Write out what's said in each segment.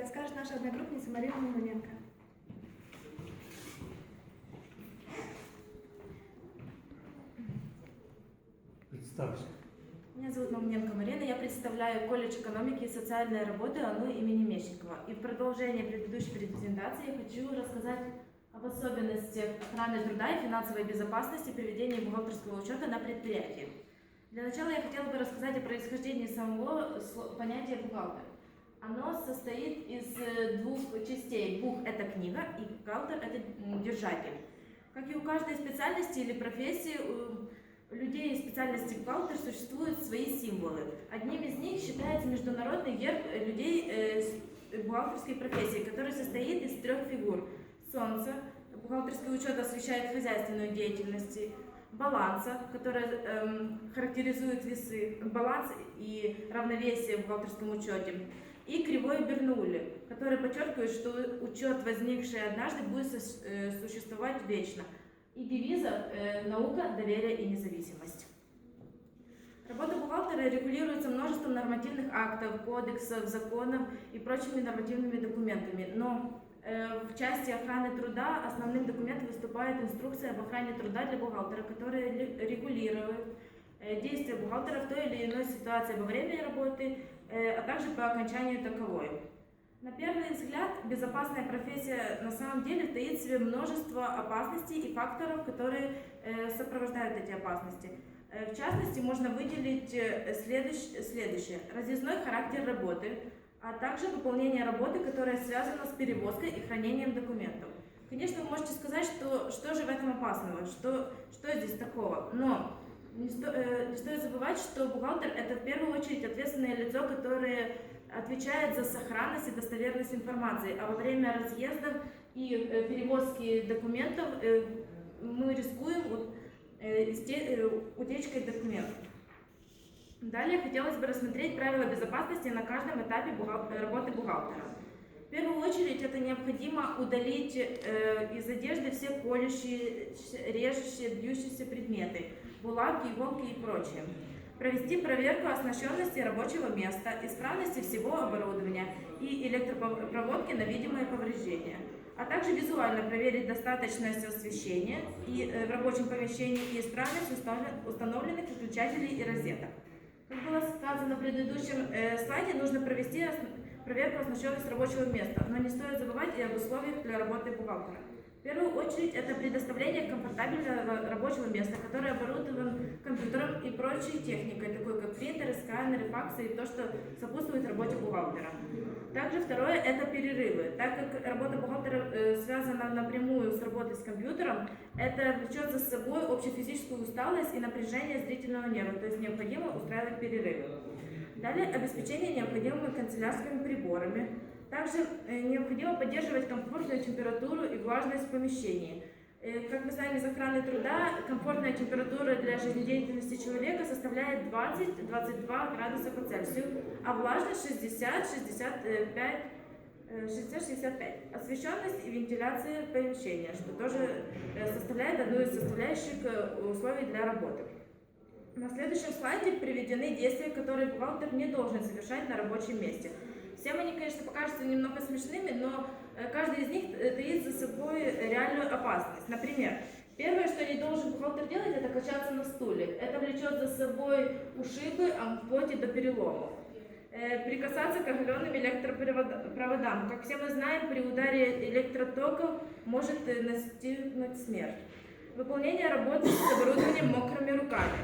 расскажет наша одногруппница Марина Мамоненко. Представься. Меня зовут Мамненко Марина, я представляю колледж экономики и социальной работы АНУ имени Мещикова. И в продолжение предыдущей презентации я хочу рассказать об особенностях охраны труда и финансовой безопасности при ведении бухгалтерского учета на предприятии. Для начала я хотела бы рассказать о происхождении самого понятия бухгалтер. Оно состоит из э, двух частей. Бух – это книга, и бухгалтер – это держатель. Как и у каждой специальности или профессии, у людей специальности бухгалтер существуют свои символы. Одним из них считается международный герб э, людей э, с бухгалтерской профессии, который состоит из трех фигур. Солнце, бухгалтерский учет освещает хозяйственную деятельность, баланса, которая эм, характеризует весы, баланс и равновесие в бухгалтерском учете, и кривой Бернулли, который подчеркивает, что учет, возникший однажды, будет э, существовать вечно и девиза э, «Наука, доверие и независимость». Работа бухгалтера регулируется множеством нормативных актов, кодексов, законов и прочими нормативными документами. Но э, в части охраны труда основным документом выступает инструкция об охране труда для бухгалтера, которая регулирует действия бухгалтера в той или иной ситуации во время работы, а также по окончанию таковой. На первый взгляд, безопасная профессия на самом деле таит в себе множество опасностей и факторов, которые э, сопровождают эти опасности. Э, В частности, можно выделить э, следующ- следующее. Разъездной характер работы, а также выполнение работы, которая связана с перевозкой и хранением документов. Конечно, вы можете сказать, что, что же в этом опасного, что, что здесь такого, но не, сто- э, не стоит забывать, что бухгалтер – это в первую очередь ответственное лицо, которое отвечает за сохранность и достоверность информации, а во время разъездов и э, перевозки документов э, мы рискуем э, утечкой документов. Далее хотелось бы рассмотреть правила безопасности на каждом этапе работы бухгалтера. В первую очередь это необходимо удалить из одежды все колющие, режущие, бьющиеся предметы, булавки, иголки и прочее. Провести проверку оснащенности рабочего места, исправности всего оборудования и электропроводки на видимые повреждения, а также визуально проверить достаточность освещения и, э, в рабочем помещении и исправность установленных выключателей и розеток. Как было сказано в предыдущем э, слайде, нужно провести проверку оснащенности рабочего места, но не стоит забывать и об условиях для работы бухгалтера. В первую очередь это предоставление комфортабельного рабочего места, которое оборудовано компьютером и прочей техникой, такой как принтеры, сканеры, факсы и то, что сопутствует работе бухгалтера. Также второе – это перерывы. Так как работа бухгалтера э, связана напрямую с работой с компьютером, это влечет за собой общефизическую усталость и напряжение зрительного нерва, то есть необходимо устраивать перерывы. Далее обеспечение необходимыми канцелярскими приборами. Также э, необходимо поддерживать комфортную температуру и влажность в. Э, Как мы знаем из охраны труда, комфортная температура для жизнедеятельности человека составляет 20-22 градуса по Цельсию, а влажность 60-65 э, 60-65. Освещенность и вентиляция помещения, что тоже э, составляет одну из составляющих э, условий для работы. На следующем слайде приведены действия, которые бухгалтер не должен совершать на рабочем месте. Всем они, конечно, покажутся немного смешными, но э, каждый из них э, таит за собой реальную опасность. Например, первое, что не должен бухгалтер делать, это качаться на стуле. Это влечет за собой ушибы, ампоти до переломов. Э, Прикасаться к оголенным электропроводам. Как все мы знаем, при ударе электротоков может настигнуть смерть. Выполнение работы с оборудованием мокрыми руками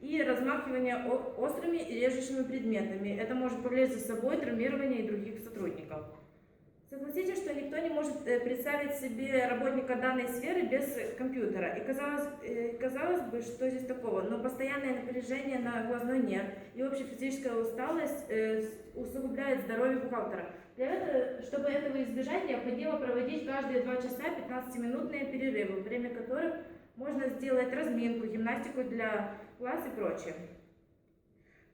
и размахивание острыми и режущими предметами. Это может повлечь за собой травмирование и других сотрудников. Согласитесь, что никто не может э, представить себе работника данной сферы без компьютера. И казалось, э, казалось бы, что здесь такого, но постоянное напряжение на глазной нерв и общая физическая усталость э, усугубляет здоровье бухгалтера. Для этого, чтобы этого избежать, необходимо проводить каждые 2 часа 15-минутные перерывы, время которых можно сделать разминку, гимнастику для глаз и прочее.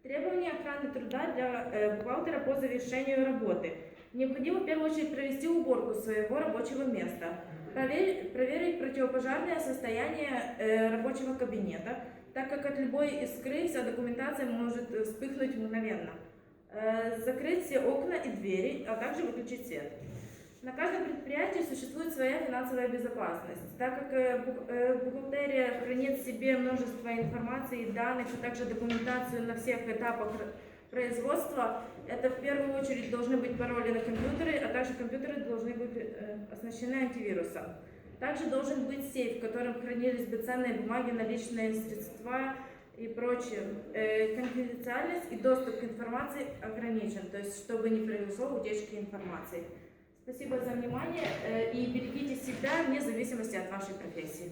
Требования охраны труда для э, бухгалтера по завершению работы. Необходимо в первую очередь провести уборку своего рабочего места, проверить, проверить противопожарное состояние э, рабочего кабинета, так как от любой искры вся документация может э, вспыхнуть мгновенно. Закрыть все окна и двери, а также выключить свет. На каждом предприятии существует своя финансовая безопасность, так как э, э, бухгалтерия хранит в себе множество информации и данных, а также документацию на всех этапах производства. Это в первую очередь должны быть пароли на компьютеры, а также компьютеры должны быть э, оснащены антивирусом. Также должен быть сейф, в котором хранились бы ценные бумаги, наличные средства и прочее. Конфиденциальность и доступ к информации ограничен, то есть чтобы не произошло утечки информации. Спасибо за внимание э, и берегите себя вне зависимости от вашей профессии.